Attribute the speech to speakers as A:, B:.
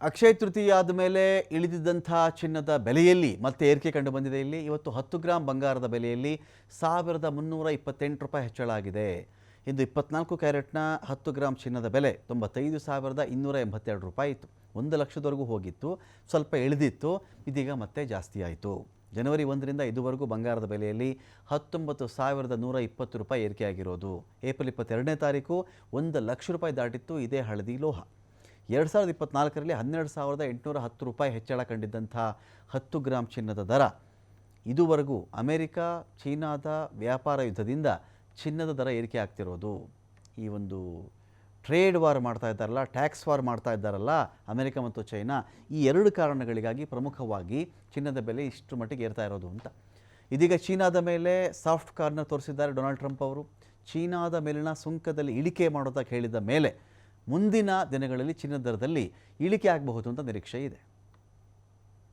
A: ಅಕ್ಷಯ ತೃತೀಯ ಆದ ಮೇಲೆ ಇಳಿದಿದ್ದಂಥ ಚಿನ್ನದ ಬೆಲೆಯಲ್ಲಿ ಮತ್ತೆ ಏರಿಕೆ ಕಂಡು ಬಂದಿದೆ ಇಲ್ಲಿ. ಇವತ್ತು ಹತ್ತು ಗ್ರಾಂ ಬಂಗಾರದ ಬೆಲೆಯಲ್ಲಿ ಸಾವಿರದ ಮುನ್ನೂರ ಇಪ್ಪತ್ತೆಂಟು ರೂಪಾಯಿ ಹೆಚ್ಚಳ ಆಗಿದೆ ಇಂದು ಇಪ್ಪತ್ನಾಲ್ಕು ಕ್ಯಾರೆಟ್ನ ಹತ್ತು ಗ್ರಾಂ ಚಿನ್ನದ ಬೆಲೆ ತೊಂಬತ್ತೈದು ಸಾವಿರದ ಇನ್ನೂರ ಎಂಬತ್ತೆರಡು ರೂಪಾಯಿ ಇತ್ತು. ಒಂದು ಲಕ್ಷದವರೆಗೂ ಹೋಗಿತ್ತು, ಸ್ವಲ್ಪ ಇಳಿದಿತ್ತು, ಇದೀಗ ಮತ್ತೆ ಜಾಸ್ತಿ ಆಯಿತು. ಜನವರಿ ಒಂದರಿಂದ ಇದುವರೆಗೂ ಬಂಗಾರದ ಬೆಲೆಯಲ್ಲಿ ಹತ್ತೊಂಬತ್ತು ಸಾವಿರದ ನೂರ ಇಪ್ಪತ್ತು ರೂಪಾಯಿ ಏರಿಕೆಯಾಗಿರೋದು. ಏಪ್ರಿಲ್ ಇಪ್ಪತ್ತೆರಡನೇ ತಾರೀಕು ಒಂದು ಲಕ್ಷ ರೂಪಾಯಿ ದಾಟಿತ್ತು, ಇದೇ ಹಳದಿ ಲೋಹ. ಎರಡು ಸಾವಿರದ ಇಪ್ಪತ್ನಾಲ್ಕರಲ್ಲಿ ಹನ್ನೆರಡು ಸಾವಿರದ ಎಂಟುನೂರ ಹತ್ತು ರೂಪಾಯಿ ಹೆಚ್ಚಳ ಕಂಡಿದ್ದಂಥ ಹತ್ತು ಗ್ರಾಮ್ ಚಿನ್ನದ ದರ. ಇದುವರೆಗೂ ಅಮೆರಿಕ, ಚೀನಾದ ವ್ಯಾಪಾರ ಯುದ್ಧದಿಂದ ಚಿನ್ನದ ದರ ಏರಿಕೆ ಆಗ್ತಿರೋದು. ಈ ಒಂದು ಟ್ರೇಡ್ ವಾರ್ ಮಾಡ್ತಾ ಇದ್ದಾರಲ್ಲ, ಟ್ಯಾಕ್ಸ್ ವಾರ್ ಮಾಡ್ತಾ ಇದ್ದಾರಲ್ಲ ಅಮೆರಿಕ ಮತ್ತು ಚೈನಾ, ಈ ಎರಡು ಕಾರಣಗಳಿಗಾಗಿ ಪ್ರಮುಖವಾಗಿ ಚಿನ್ನದ ಬೆಲೆ ಇಷ್ಟು ಮಟ್ಟಿಗೆ ಏರ್ತಾ ಇರೋದು ಅಂತ. ಇದೀಗ ಚೀನಾದ ಮೇಲೆ ಸಾಫ್ಟ್ ಕಾರ್ನ ತೋರಿಸಿದ್ದಾರೆ ಡೊನಾಲ್ಡ್ ಟ್ರಂಪ್ ಅವರು. ಚೀನಾದ ಮೇಲಿನ ಸುಂಕದಲ್ಲಿ ಇಳಿಕೆ ಮಾಡೋದಕ್ಕೆ ಹೇಳಿದ ಮೇಲೆ ಮುಂದಿನ ದಿನಗಳಲ್ಲಿ ಚಿನ್ನದ ದರದಲ್ಲಿ ಇಳಿಕೆ ಆಗಬಹುದು ಅಂತ ನಿರೀಕ್ಷೆ ಇದೆ.